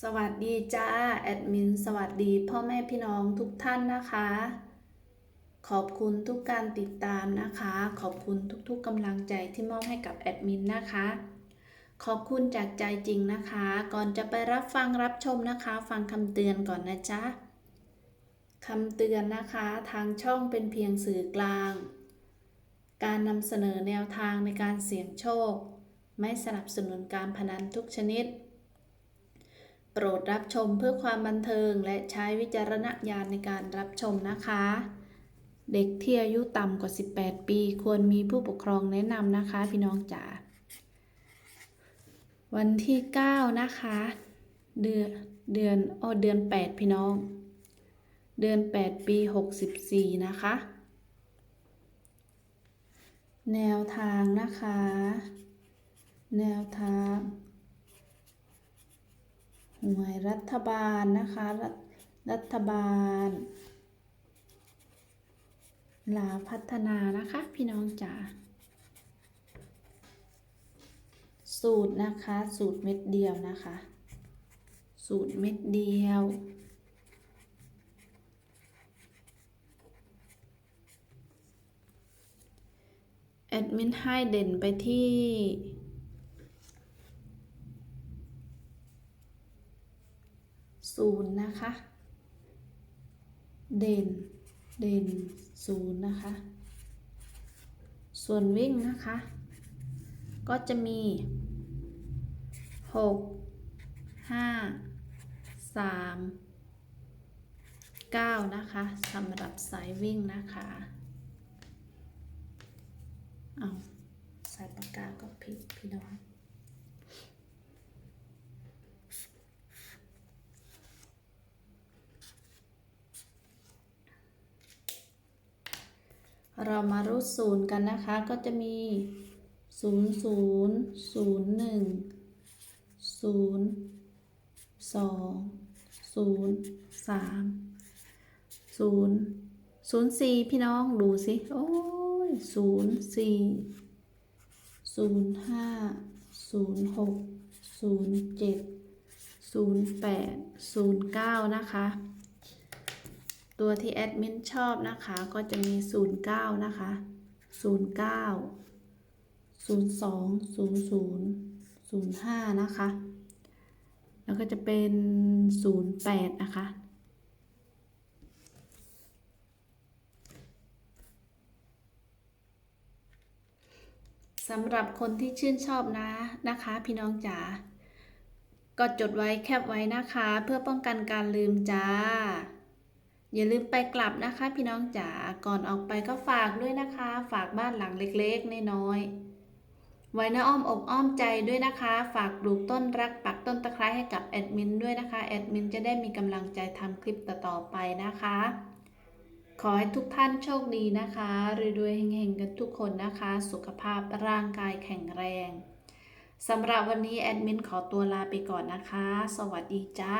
สวัสดีจ้าแอดมินสวัสดีพ่อแม่พี่น้องทุกท่านนะคะ ขอบคุณทุกการติดตามนะคะ ขอบคุณทุกๆกำลังใจที่มอบให้กับแอดมินนะคะ ขอบคุณจากใจจริงนะคะ ก่อนจะไปรับฟังรับชมนะคะ ฟังคำเตือนก่อนนะจ๊ะคำเตือนนะคะ ทางช่องเป็นเพียงสื่อกลาง การนำเสนอแนวทางในการเสี่ยงโชค ไม่สนับสนุนการพนันทุกชนิด โปรดรับชมเพื่อความบันเทิงและใช้วิจารณญาณในการรับชมนะคะ เด็กที่อายุต่ำกว่า 18 ปี ควรมีผู้ปกครองแนะนำนะคะพี่น้องจ๋าวันที่ 9 นะคะ เดือนเดือนอ้อเดือน 8 พี่น้อง เดือน 8 ปี 64 นะคะ แนวทางนะคะ แนวทาง หน่วยรัฐบาลนะคะรัฐรัฐบาล ลาพัฒนานะคะ พี่น้องจ๋าสูตรนะคะ สูตรเม็ดเดียวนะคะ สูตรเม็ดเดียว แอดมินให้เด่นไปที่ ศูนย์นะคะ เด่น เด่นศูนย์นะคะ ส่วนวิ่งนะคะ ก็จะมีหกห้าสามเก้านะคะสำหรับสายวิ่งนะคะเอาสายปากกาก็ผิดพี่น้อง เรามารูดศูนย์กันนะคะ ก็จะมีศูนย์ศูนย์ศูนย์หนึ่งศูนย์สองศูนย์สามศูนย์ศูนย์สี่พี่น้องดูสิ โอ้ยศูนย์สี่ศูนย์ห้าศูนย์หกศูนย์เจ็ดศูนย์แปดศูนย์เก้านะคะ ตัวที่แอดมินชอบนะคะก็จะมี 09 นะคะ 09 02 00 05 นะคะ แล้วก็จะเป็น 08 นะคะ สำหรับคนที่ชื่นชอบนะนะคะ พี่น้องจ๋า ก็จดไว้แคปไว้นะคะ เพื่อป้องกันการลืมจ้า อย่าลืมไปกลับนะคะ พี่น้องจ๋าก่อนออกไปก็ฝากด้วยนะคะ ฝากบ้านหลังเล็กๆน้อยๆไว้นะอ้อมอกอ้อมใจด้วยนะคะ ฝากปลูกต้นรักปักต้นตะไคร้ให้กับแอดมินด้วยนะคะแอดมินจะได้มีกำลังใจทำคลิปต่อๆไปนะคะ ขอให้ทุกท่านโชคดีนะคะรวยๆเฮงๆกันทุกคนนะคะ สุขภาพร่างกายแข็งแรงสำหรับวันนี้แอดมินขอตัวลาไปก่อนนะคะ สวัสดีจ้า